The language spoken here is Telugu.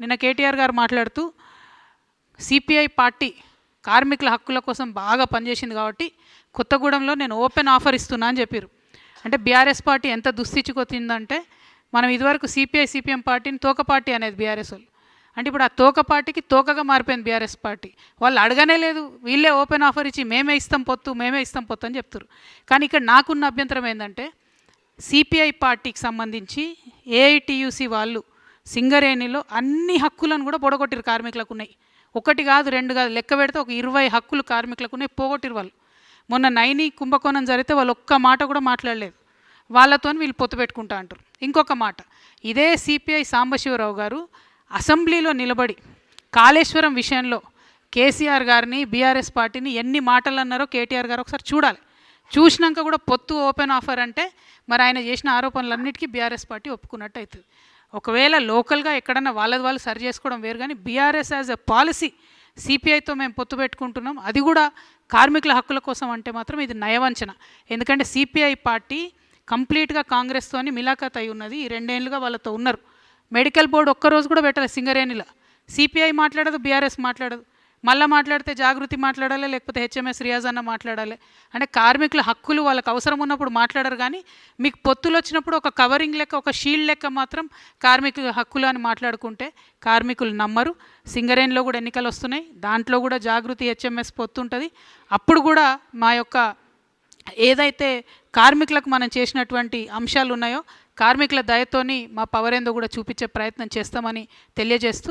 నిన్న కేటీఆర్ గారు మాట్లాడుతూ సిపిఐ పార్టీ కార్మికుల హక్కుల కోసం బాగా పనిచేసింది కాబట్టి కొత్తగూడెంలో నేను ఓపెన్ ఆఫర్ ఇస్తున్నా అని చెప్పారు. అంటే బీఆర్ఎస్ పార్టీ ఎంత దుస్థితికొచ్చిందంటే మనం ఇదివరకు సిపిఐ సిపిఎం పార్టీని తోక పార్టీ అనేది బీఆర్ఎస్ వాళ్ళు. అంటే ఇప్పుడు ఆ తోక పార్టీకి తోకగా మారిపోయింది బీఆర్ఎస్ పార్టీ. వాళ్ళు అడగనే లేదు వీళ్ళే ఓపెన్ ఆఫర్ ఇచ్చి మేమే ఇస్తాం పొత్తు మేమే ఇస్తాం పొత్తు అని చెప్తారు. కానీ ఇక్కడ నాకున్న అభ్యంతరం ఏంటంటే సిపిఐ పార్టీకి సంబంధించి ఏఐటియుసి వాళ్ళు సింగరేణిలో అన్ని హక్కులను కూడా పొడగొట్టిరు కార్మికులకు ఉన్నాయి ఒకటి కాదు రెండు కాదు లెక్క పెడితే ఒక ఇరవై హక్కులు కార్మికులకు ఉన్నాయి పోగొట్టిరు వాళ్ళు. మొన్న నైని కుంభకోణం జరిగితే వాళ్ళు ఒక్క మాట కూడా మాట్లాడలేదు. వాళ్ళతో వీళ్ళు పొత్తు పెట్టుకుంటా అంటారు ఇంకొక మాట ఇదే సిపిఐ సాంబశివరావు గారు అసెంబ్లీలో నిలబడి కాళేశ్వరం విషయంలో కేసీఆర్ గారిని బీఆర్ఎస్ పార్టీని ఎన్ని మాటలు అన్నారో కేటీఆర్ గారు ఒకసారి చూడాలి. చూసినాక కూడా పొత్తు ఓపెన్ ఆఫర్ అంటే మరి ఆయన చేసిన ఆరోపణలన్నిటికీ బీఆర్ఎస్ పార్టీ ఒప్పుకున్నట్టు అవుతుంది ఒకవేళ లోకల్గా ఎక్కడన్నా వాళ్ళది వాళ్ళు సరి చేసుకోవడం వేరు కానీ బీఆర్ఎస్ యాజ్ ఎ పాలసీ సిపిఐతో మేము పొత్తు పెట్టుకుంటున్నాం. అది కూడా కార్మికుల హక్కుల కోసం అంటే మాత్రం ఇది నయవంచన. ఎందుకంటే సిపిఐ పార్టీ కంప్లీట్గా కాంగ్రెస్తోని మిలాఖత్ అయి ఉన్నది. ఈ రెండేళ్ళుగా వాళ్ళతో ఉన్నారు. మెడికల్ బోర్డు ఒక్కరోజు కూడా పెట్టలేదు సింగరేణిలో. సిపిఐ మాట్లాడదు బీఆర్ఎస్ మాట్లాడదు. మళ్ళీ మాట్లాడితే జాగృతి మాట్లాడాలి లేకపోతే హెచ్ఎంఎస్ రియాజ్ అన్న మాట్లాడాలి? అంటే కార్మికుల హక్కులు వాళ్ళకి అవసరం ఉన్నప్పుడు మాట్లాడరు కానీ మీకు పొత్తులు వచ్చినప్పుడు ఒక కవరింగ్ లెక్క ఒక షీల్డ్ లెక్క మాత్రం కార్మికుల హక్కులు అని మాట్లాడుకుంటే కార్మికులు నమ్మరు. సింగరేణిలో కూడా ఎన్నికలు వస్తున్నాయి. దాంట్లో కూడా జాగృతి హెచ్ఎంఎస్ పొత్తు ఉంటుంది. అప్పుడు కూడా మా యొక్క ఏదైతే కార్మికులకు మనం చేసినటువంటి అంశాలు ఉన్నాయో కార్మికుల దయతోని మా పవర్ ఏందో కూడా చూపించే ప్రయత్నం చేస్తామని తెలియజేస్తూ